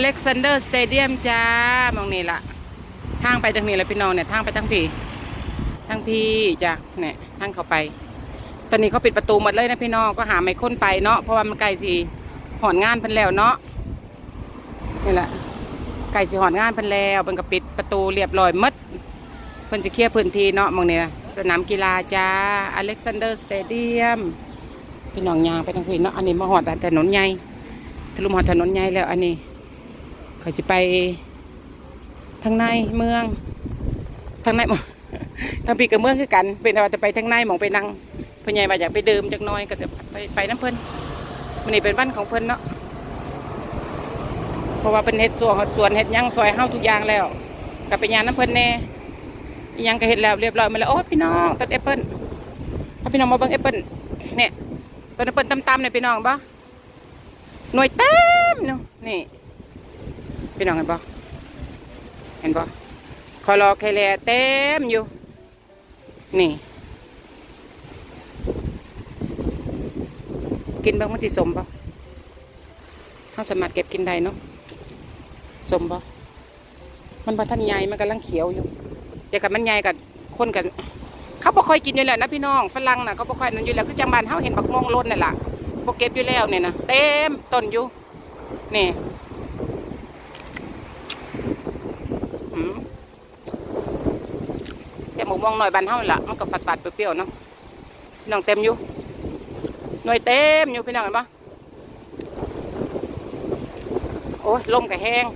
เล็กซานเดอร์สเตเดียมจ้ามองนี่ละทางไปทางนี้แหละพี่น้องเนี่ยทางไปทางพี่ทางพี่จ้ะเนี่ยทางเข้าไป ตอนนี้เขาปิดประตูหมดเลยนะพี่น้องก็หาไม่ค้นไปเนาะเพราะว่ามันใกลสิหอนงานเพิ่นแล้วเนาะนี่แหละใกล้สิหอนงานเพิ่นแล้วเพิ่นก็ปิดประตูเรียบร้อยมดเพิ่นจะเคลียร์พื้นที่เนาะมองเนี่ยสนามกีฬาจ้าอเล็กซานเดอร์สเตเดียมพี่น้องยางไปทางพี่เนาะอันนี้มาหอดถนนใหญ่ทะลุมหอดถนนใหญ่แล้วอันนี้ เขาสิไปทางในเมืองทางในหม้องทางปีกับเมืองคือกัน เป็นว่าจะไปทางในหมองไปนั่งเพื่อนใหญ่มาอยากไปดื่มจักน้อยก็จะไปไปน้ำเพิ่นมันนี่เป็นวันของเพิ่นเนาะเพราะว่าเป็นเฮ็ดสวนสวนเฮ็ดหยังซอยเฮาทุกอย่างแล้วก็ไปยางน้ำเพิ่นแน่อิหยังก็เฮ็ดแล้วเรียบร้อยมาแล้วโอ้พี่น้องต้นแอปเปิ้ลถ้าพี่น้องมาเบิ่งแอปเปิ้ลเนี่ยต้นแอปเปิ้ลต่ำๆเนี่ยพี่น้องบ่หน่วยเต็มเนาะนี่ พี่น้องเห็นปะเห็นปะคอรอแคลเต็มอยู่ นี่ กินเบางมันสิสมปะเขาสามารถเก็บกินได้เนาะสมปะมันบาท่านใหญ่มันกำลังเขียวอยู่เดี๋ยวกับมันใหญ่กับคนกันเขาบ่ค่อยกินอยู่แล้วนะพี่น้องฝรั่งน่ะเขาบ่ค่อยนั่นอยู่แล้วคือจังบานเฮาเห็นบักม่วงล้นนั่ล่ะบ่เก็บอยู่แล้วเนี่ยนะเต็มต้นอยู่นี่ อืมแต่ หมูมองหน่อยบานเท่านั่นละมันก็ฝาดฝาดเปรี้ยวๆเนาะพี่น้องเต็มอยู่หน่วยเต็มอยู่พี่น้องเห็นปะโอ้ยลมก็แห้ง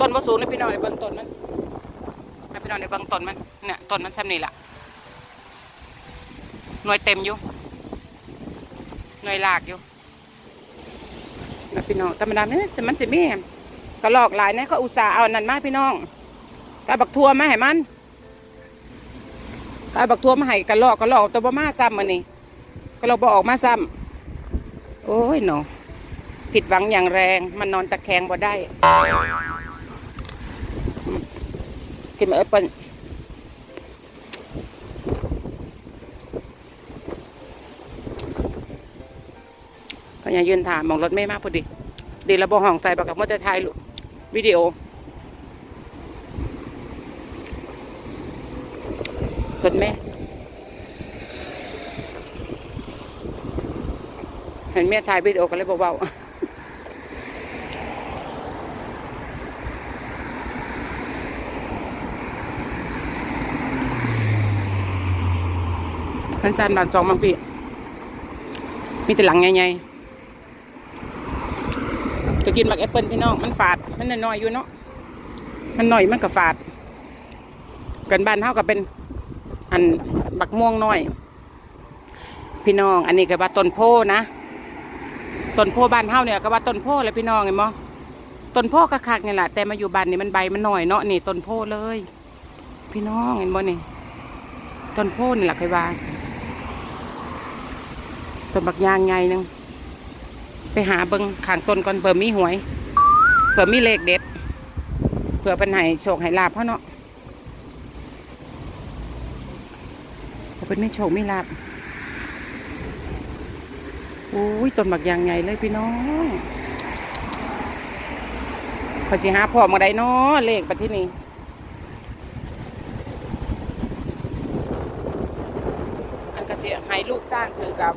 ต้นมะสูงนี่พี่น้องในเบื้องต้นมันให้พี่น้องในเบื้องต้นมันเนี่ยต้นมันซ้ำนี่แหละหน่วยเต็มอยู่หน่วยหลากอยู่ นะพี่น้องธรรมดาเนี่ยมันจะมีกระลอกหลายนะก็อุตส่าห์เอานั่นมาพี่น้องกาบักทัวมาให้มันกาบักทัวมาให้กระลอกกระลอกตัวบ่มาซ้ำมันนี่กระลอกบ่ออกมาซ้ำโอ้ยเนาะผิดหวังอย่างแรง มันนอนตะแคงบ่ได้กินมาแอปเปิ้ล พญายืนถามมองรถไม่มากพอดีเดี๋ยวเระบบห้องใส่ประกับมอเตอร์ไทยวิดีโอรถแม่เห็นแม่ถ่ายวิดีโอกันเลยเบาๆพันจันบานจองบางปีมีแต่หลังใหญ่ๆ ก็กินบักแอปเปิลพี่น้องมันฝาด มันน้อยๆอยู่เนาะมันหน่อยมันก็ฝาดกันบ้านเท่ากับเป็น อันบักม่วงน้อย พี่น้อง อันนี้ก็ว่าต้นโพนะต้นโพบ้านเท่าเนี่ยก็ว่าต้นโพเลยพี่น้องเห็นมั้ต้นโพก็คักๆนี่ยแหละแต่มาอยู่บ้านนี่มันใบมันหน่อยเนาะนี่ต้นโพเลย พี่น้องเห็นบ่นี่ต้นโพนี่แหละเคยว่าต้นบักยางไงนึง ไปหาเบิงขางต้นก่อนเผื่อมีหวย เผื่อมีเลขเด็ด เผื่อเป็นไห้โชคไห้ลาบเพราะเนาะเผื่อเป็นไม่โชคไม่ลาบอุ้ยต้นบักยางไงเลยพี่น้องขอสิหาพ่อมาได้เนาะเลขปัที่นี่อันก็สิให้ลูกสร้างถือกับ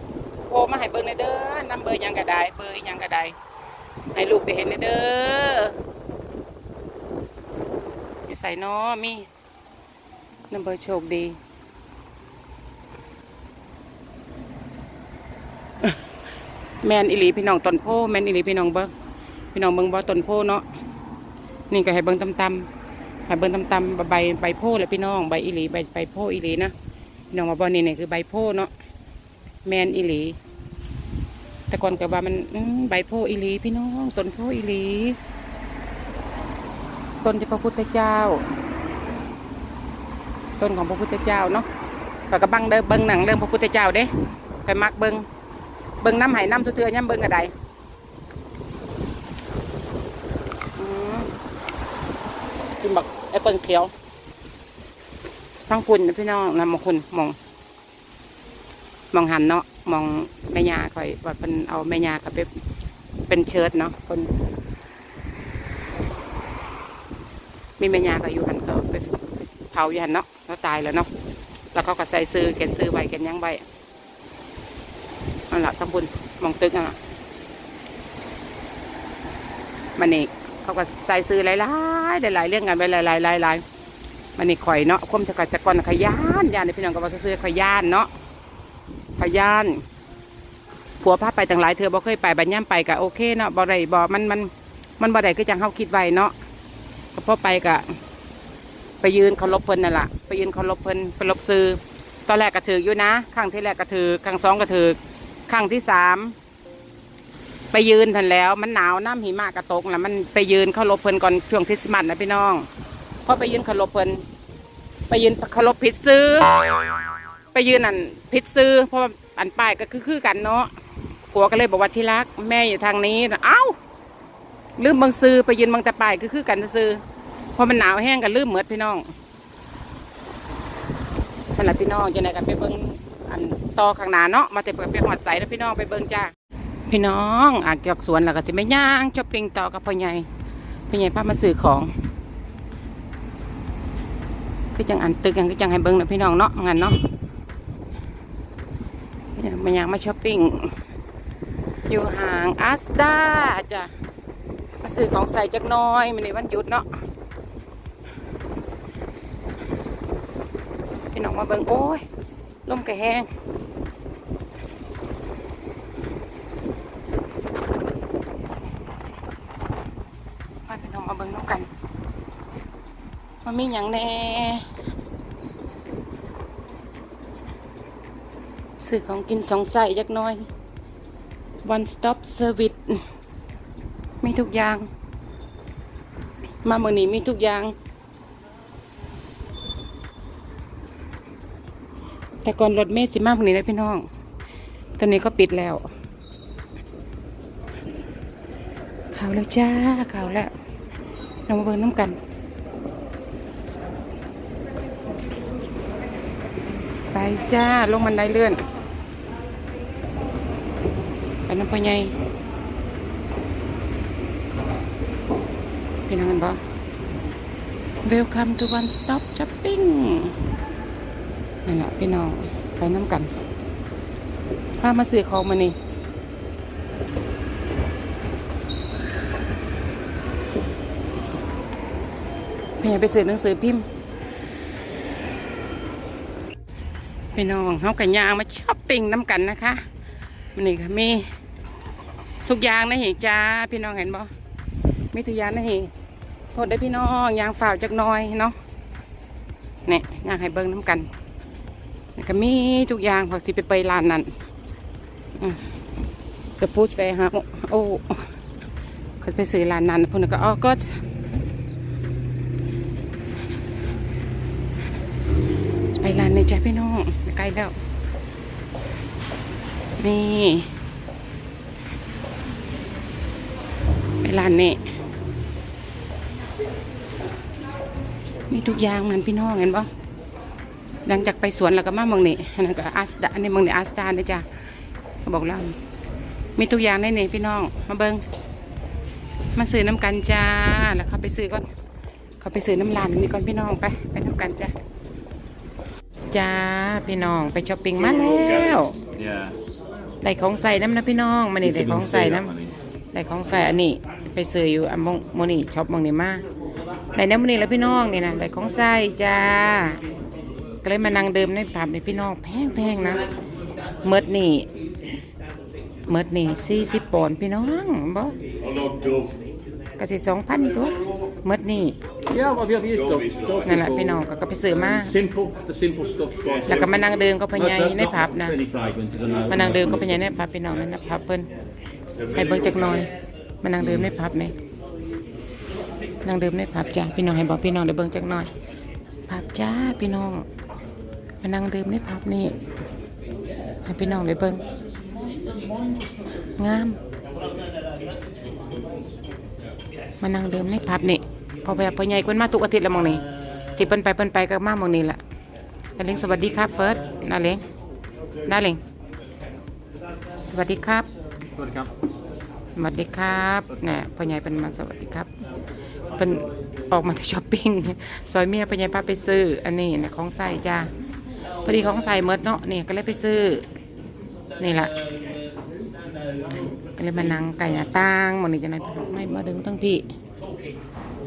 รมาให้เบิ่งในเด้อนำเบอร์ยังก็ไดเบอร์ยังก็ไดให้ลูกได้เห็นในเด้ออยู่ใส่น้อมีนำเบอร์โชคดีแมนอิลีพี่น้องต้นโพแมนอิลีพี่น้องเบิ้งพี่น้องเบิ้งบ่ต้นโพเนาะนี่ก็ให้เบิ้งตำๆให้เบิ้งตำๆใบใบโพแหละพี่น้องใบอิลีใบใบโพอิลีนะพี่น้องมาบ่นี่นี่คือใบโพเนาะแมนอิลี แต่ก่อนก็ว่ามันใบโพธิ์อีหลีพี่น้องต้นโพธิ์อีหลีต้นที่พระพุทธเจ้า ต้นของพระพุทธเจ้าเนาะก็กระบังเด้อเบิ่งหนังเรื่องพระพุทธเจ้าเด้ไปมักเบิ่งเบิ่งน้ำไหน้ำทุเทือย่ำเบิ่งกระไดกินบักแอปเปิลเขียวทั้งคุณพี่น้องนำมาคุณมองมองหันเนาะ มองแม่ยาคอยว่าเป็นเอาแม่ยากับไปเป็นเชิดเนาะคน มีแม่ยาก็อยู่หันก็ไปเผาอยู่หันเนาะแล้วตายแล้วเนาะแล้วเขาก็ใส่ซื้อเก็นซื้อไว้เก็นหยังไว้นั่นแหละทั้งบุญมองตึกอะมันนี่เขาก็ใส่ซื้อหลายๆหลายๆเรื่องกันไปหลายๆหลายๆมันนี่ข่อยเนาะคมจะกัดจะก่อนขย่านยานในพี่น้องก็บอกซื้อขย่านเนาะ ย่านผัวพาไปต่างหลายเธอบ่เคยไปบัญญัมไปก็โอเคเนาะบ่ได้บ่มันมันมันบ่ได้คือจังเฮาคิดไว้เนาะก็พอไปก็ไปยืนเคารพเพิ่นนั่นล่ะไปยืนเคารพเพิ่นไปลบซื้อตอนแรกก็ถืออยู่นะครั้งที่แรกก็ถือครั้งสองก็ถือครั้งที่สามไปยืนทันแล้ว มันหนาวน้ำหิมะกระตกนะมันไปยืนเคารพเพิ่นก่อนช่วงคริสต์มาสนะพี่น้องพอไปยืนเคารพเพิ่นไปยืนเคารพผิดซื้อ ไปยืนอันผิดซื้อเพราะอันป้ายก็คือคือกันเนาะผัวก็เลยบอกว่าที่รัก แม่อยู่ทางนี้เอ้าลืมบางซื้อไปยืนบางแต่ป้ายคือคือกันซื้อเพราะมันหนาวแห้งกันลืมเหมือดพี่น้องนั่นแหละพี่น้องจะไหนกันไปเบิ้งอันต่อข้างหน้าเนาะมาแต่เปิดไปหอดใจแล้วพี่น้องไปเบิ้งจ้าพี่น้องอาจจอกสวนแล้วก็สิไม่ย่างช้อปปิ้งต่อกับพ่อใหญ่พ่อใหญ่พามาซื้อของคือจังอันตึกยังคือจังให้เบิ้งนะพี่น้องเนาะงั้นเนาะ เนี่ยมาย่างมาช้อปปิ้ง อยู่ห่างอัสดาจ้ะมาซื้อของใส่จักน้อยมันในวันหยุดเนาะพี่น้องมาเบิงโอ้ยลมกระแห้งมาพี่น้องมาเบิงน้ำกัน มันมีอย่างแน่ ซื้อของกินสองใส่จักน้อย one stop service มีทุกอย่าง มาเมือนี้มีทุกอย่าง แต่ก่อนรถเมล์สิมากกว่านี้นะพี่น้อง ตอนนี้ก็ปิดแล้วข่าวแล้วจ้าข่าวแล้วเรามาเบิ่งน้ำกันไปจ้า ลงบันไดเลื่อน น้ำพะไยพี่น้องกันบ่ Welcome to One Stop Shopping นั่นแหละพี่น้องไปน้ำกันพามาซื้อของมานี่พยายามไปซื้อหนังสือพิมพ์พี่น้องเขากันยางมาช้อปปิ้งน้ำกันนะคะมันนี่ค่ะมี ทุกอย่างนะเหจ้า พี่น้องเห็นบ่มีทุกอย่างนะเหโทษได้พี่น้องยางฝ่าวจักน้อยเนาะเนี่ยยางให้เบิ้งน้ำกันก็มีทุกอย่างผักสิไปไปร้านนั้นอืม The Food Fair ฮะโอ้เขาไปซื้อร้านนั้นพวกนั้นก็อ๋อก็ไปร้านในี้จ้ะพี่น้องใกล้แล้วนี่ ร้านนี้มีทุกอย่างมันพี่น้องเห็นปะหลังจากไปสวนแล้วก็มาเมืองนี้อันนั้นก็อาสดาอันนี้เมืองนี้อาสดาเนี่ยจ้ะเขาบอกเรามีทุกอย่างในนี่พี่น้อง มาเบิงมาซื้อน้ำกันจ้า แล้วเขาไปซื้อก่อนเขาไปซื้อน้ำลานนี่ก่อนพี่น้องไป ไปน้ำกันจ้าจ้าพี่น้องไปช้อปปิ้งมาแล้ว Yeah. ได้ของใส่น้ำนะพี่น้องมานี่ You ได้ couldn't ของ say ใส่ that, น้ Manny. ำได้ของใส่อันนี้ ไปซื้ออยู่อันมงโมนี่ช็อปมองนี่มาได้น้ำมันนี่แล้วพี่น้องนี่นะได้ของใส่จ้าก็เลยมานั่งเดิมในผับในพี่น้องแพงแพงๆนะเมิดนี่เมิดนี่สี่สิบปอนด์พี่น้องบ่ Hello, Dove. ก็สิสองพันตัวเมิดนี่ Yeah, well, yeah, yeah, Dove is dove, dove นั่นแหละ people- พี่น้องก็ก็ไปซื้อมา Simple, the simple stuff. Spot. แล้วก็มานั่งเดิมก็พ That's- ญาย that's ใน not ผับนะ really fragrant, I don't know. มานั่งเดิมก็พญายในผับพี่น้องนั่นนะผับเพิ่นให้เบิ่งจักหน่อย มานั่งเดิมในผับนี่นั่งเดิมในผับจ้าพี่น้องให้บอกพี่น้องได้เบิ่งจักหน่อยผับจ้าพี่น้องมานั่งเดิมในผับนี่ให้พี่น้องได้เบิ่งงามมานั่งเดิมในผับนี่พอไปพอใหญ่เพิ่นมาทุกอาทิตย์ล้วหมองนี่ที่เพิ่นไปเพิ่นไปก็มามองนี่แหละนาเล้งสวัสดีครับเฟิร์สนาเล้งนาเล้งวัสดีครับ Welcome. ส วัสดีครับนี่พ่อใหญ่เป็นมาสวัสดีครับเป็นออกมาจะช้อปปิ้งซอยเมียพ่อใหญ่พาไปซื้อ อันนี้นะของใส่จ้าพอดีของใส่เมดเนาะนี่ก็เลยไปซื้อ นี่แหละก็เลยมานั่งไก่หน้าต่างหมันนี่จะไหนไม่มาดึงทั้งพี่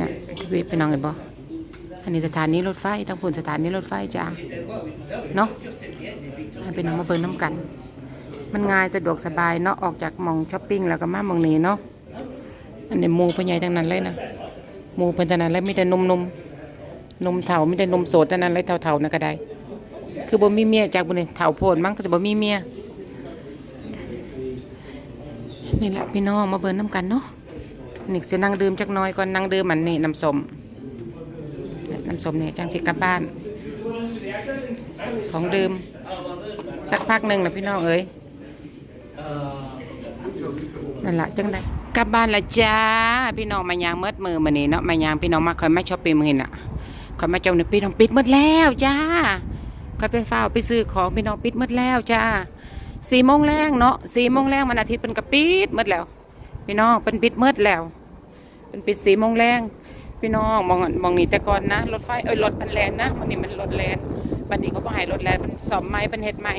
นะพี่ไปนั่งเห็นบ่อันนี้สถานีรถไฟทั้งปุ่นสถานีรถไฟจ้าเนาะให้ไปนั่งมาเบิ่งน้ำกัน มันง่ายสะดวกสบายเนาะออกจากมองช้อปปิ้งแล้วก็มามองนี้เนาะอันนี้มูพ่อใหญ่ทั้งนั้นเลยนะมูเป็นทั้งนั้นเลยมีแต่นมนมนมเถามีแต่นมโสดทั้งนั้นเลยเถาๆนะก็ได้ คือบ่มีเมียจากบุญเถาโพนมั้งก็จะบ่มีเมียนี่แหละพี่น้องมาเบิ่นน้ำกันเนาะนี่จะนั่งดื่มจักน้อยก่อนนั่งดื่มมันนี่น้ำส้มน้ำส้มเนี่ยจังสิกลับบ้าน ของดื่มสักพักหนึ่งนะพี่น้องเอ้ย นั่นละจังได้กลับบ้านละจ้า พี่น้องมายางเมิดมือมานี่เนาะมายางพี่น้องมาคอยมาช้อปปิ้งมือนี่น่ะคอยมาเจ้าเนี่ยพี่น้องปิดหมดแล้วจ้าคอยไปเฝ้าไปซื้อของพี่น้องปิดหมดแล้วจ้าสี่โมงแรงเนาะสี่โมงแรงวันอาทิตย์เป็นกระปิดหมดแล้ว พี่น้องเป็นปิดหมดแล้วเป็นปิดสี่โมงแรงพี่น้องมองมองนี่แต่ก่อนนะรถไฟเอ้ยรถมันแลนนะมันนี่มันรถแลนบันนี้เขาบ่ให้รถแลนมันสอบไม้เป็นเห็ดไม้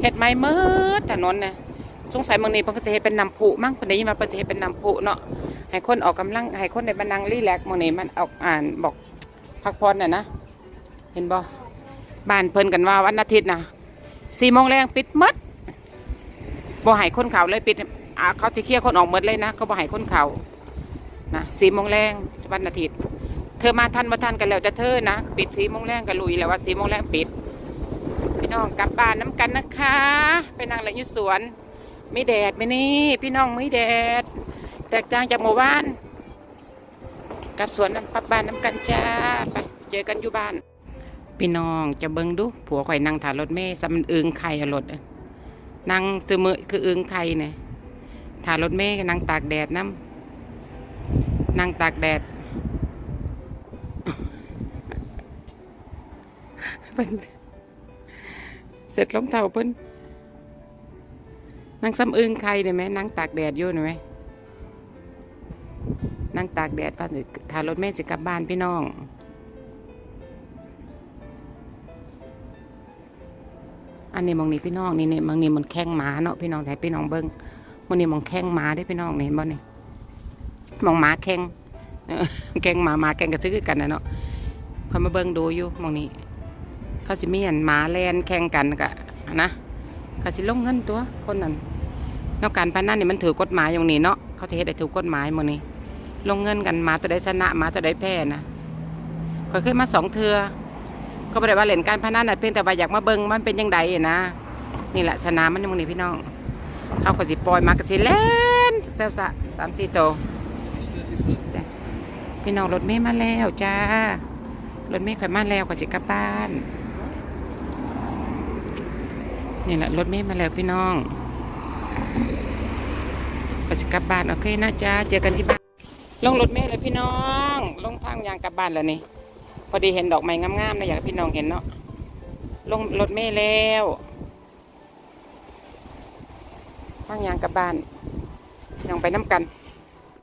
เห็ดไม้เมิดถนนนะ สงสัยเมืองนี้เพิ่นก็จะเฮ็ดเป็นน้ำพุมั้งเพิ่นได้ยินว่าเพิ่นจะเฮ็ดเป็นน้ำพุเนาะให้คนออกกำลังให้คนในบันนังรีแลกซ์เมืองนี้มันออกอ่านบอกพักผ่อนน่ะนะเห็นบ่บ้านเพิ่นกันว่าวันอาทิตย์นะสี่โมงแรงปิดหมดบ่ให้คนเขาเลยปิดอ่าเขาจะเคลียร์คนออกหมดเลยนะเขาบ่ให้คนเขานะสี่โมงแรงวันอาทิตย์เธอมาทันมาทันกันแล้วจะเธอนะปิดสี่โมงแรงก็ลุยแล้วว่าสี่โมงแรงปิดพี่น้องกลับบ้านน้ำกันนะคะ ไปนั่งเล่นอยู่สวน ไม่แดดไม่นี่พี่น้องไม่แดด แตกต่างจากหมู่บ้านกลับสวนน้ำปับบ้านน้ำกันจ้าไปเจอกันอยู่บ้าน พี่น้องจะเบิ่งดูผัวข่อยนั่งถ่ายรถเมย์ซะมันอึงไข่อะรถนั่งซื้อมือคืออึงไข่เนี่ยถ่ายรถเมย์นั่งตากแดดน้ำนั่งตากแดดเสร็จรองเท้าเพิ่น นั่งซ้ำอึงใครได้ไหมนั่งตากแดดอยู่ได้ไหมนั่งตากแดดป้าถ้ารถแม่จะกลับบ้านพี่น้องอันนี้มองนี่พี่น้องนี่นี่มองนี่มันแข้งหมาเนาะพี่น้องแต่พี่น้องเบิ้งมองนี่มองแข้งหมาได้พี่น้องเห็นบ่นี่มองหมาแข่งแข่งหมาหมาแข่งกระทึกกันนะเนาะคอยมาเบิ่งดูอยู่มองนี้เขาสิมีอันหมาแลนแข่งกันกะนะ เขาสิลงเงินตัวคนนั้นนอกการพนันนี่มันถือกฎหมายอย่างนี้เนาะเขาจะเฮ็ดให้ถูกกฎหมายหมองนี้ ลงเงินกันมาตัวใดชนะมาตัวใดแพ้นะเคยเคยมาสองเทือก็บ่ได้ว่าเล่นการพนันน่ะเพียงแต่ว่าอยากมาเบิ่งมันเป็นยังไงนะนี่แหละสนามมันอยู่หมองนี้พี่น้องเขาก็สิปล่อยมากระสิเล่นเซลซะสามสี่โตพี่น้องรถเมย์มาแล้วจ้ารถเมย์ข่อยมาแล้วก็จะกลับบ้าน นี่แหละรถเมย์มาแล้วพี่น้องก็จะกลับบ้านโอเคนะจ้าเจอกันที่บ้านลงรถเมย์เลยพี่น้อง ลงทางยางกลับบ้านแล้วนี่พอดีเห็นดอกไม้งามๆนะอยากให้พี่น้องเห็นเนาะลงรถเมย์แล้วทางยางกลับบ้านยังไปน้ำกัน